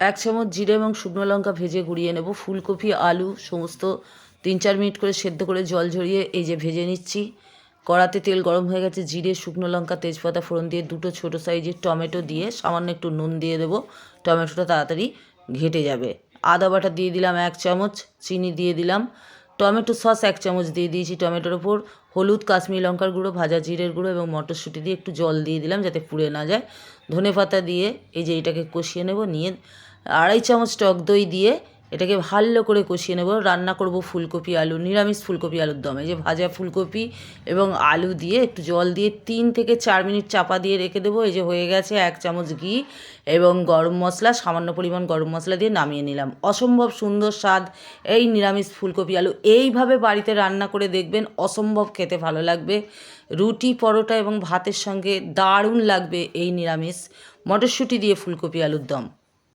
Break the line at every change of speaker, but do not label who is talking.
এক চামচ জিরে এবং শুকনো লঙ্কা ভেজে গুঁড়িয়ে নেব। ফুলকপি, আলু সমস্ত তিন চার মিনিট করে সেদ্ধ করে জল ঝরিয়ে এই যে ভেজে নিচ্ছি। কড়াতে তেল গরম হয়ে গেছে, জিরে, শুকনো লঙ্কা, তেজপাতা, ফোড়ন দিয়ে দুটো ছোটো সাইজের টমেটো দিয়ে সামান্য একটু নুন দিয়ে দেবো। টমেটোটা তাড়াতাড়ি ঘেটে যাবে। আদা বাটা দিয়ে দিলাম এক চামচ, চিনি দিয়ে দিলাম। টমেটো সস এক চামচ দিয়ে দিয়েছি টমেটোর ওপর। হলুদ, কাশ্মীরি লঙ্কার গুঁড়ো, ভাজা জিরের গুঁড়ো এবং মটরশুঁটি দিয়ে একটু জল দিয়ে দিলাম যাতে পুড়ে না যায়। ধনে পাতা দিয়ে এই যে এটাকে কষিয়ে নেব, নিয়ে আড়াই চামচ টক দই দিয়ে এটাকে ভালো করে কষিয়ে নেব। রান্না করব ফুলকপি, আলু, নিরামিষ ফুলকপি, আলুর দম। যে ভাজা ফুলকপি এবং আলু দিয়ে একটু জল দিয়ে তিন থেকে চার মিনিট চাপা দিয়ে রেখে দেবো। এই যে হয়ে গেছে এক চামচ ঘি এবং গরম মশলা, সামান্য পরিমাণ গরম মশলা দিয়ে নামিয়ে নিলাম। অসম্ভব সুন্দর স্বাদ এই নিরামিষ ফুলকপি আলু। এইভাবে বাড়িতে রান্না করে দেখবেন অসম্ভব খেতে ভালো লাগবে। রুটি, পরোটা এবং ভাতের সঙ্গে দারুণ লাগবে এই নিরামিষ মটরশুঁটি দিয়ে ফুলকপি আলুর দম।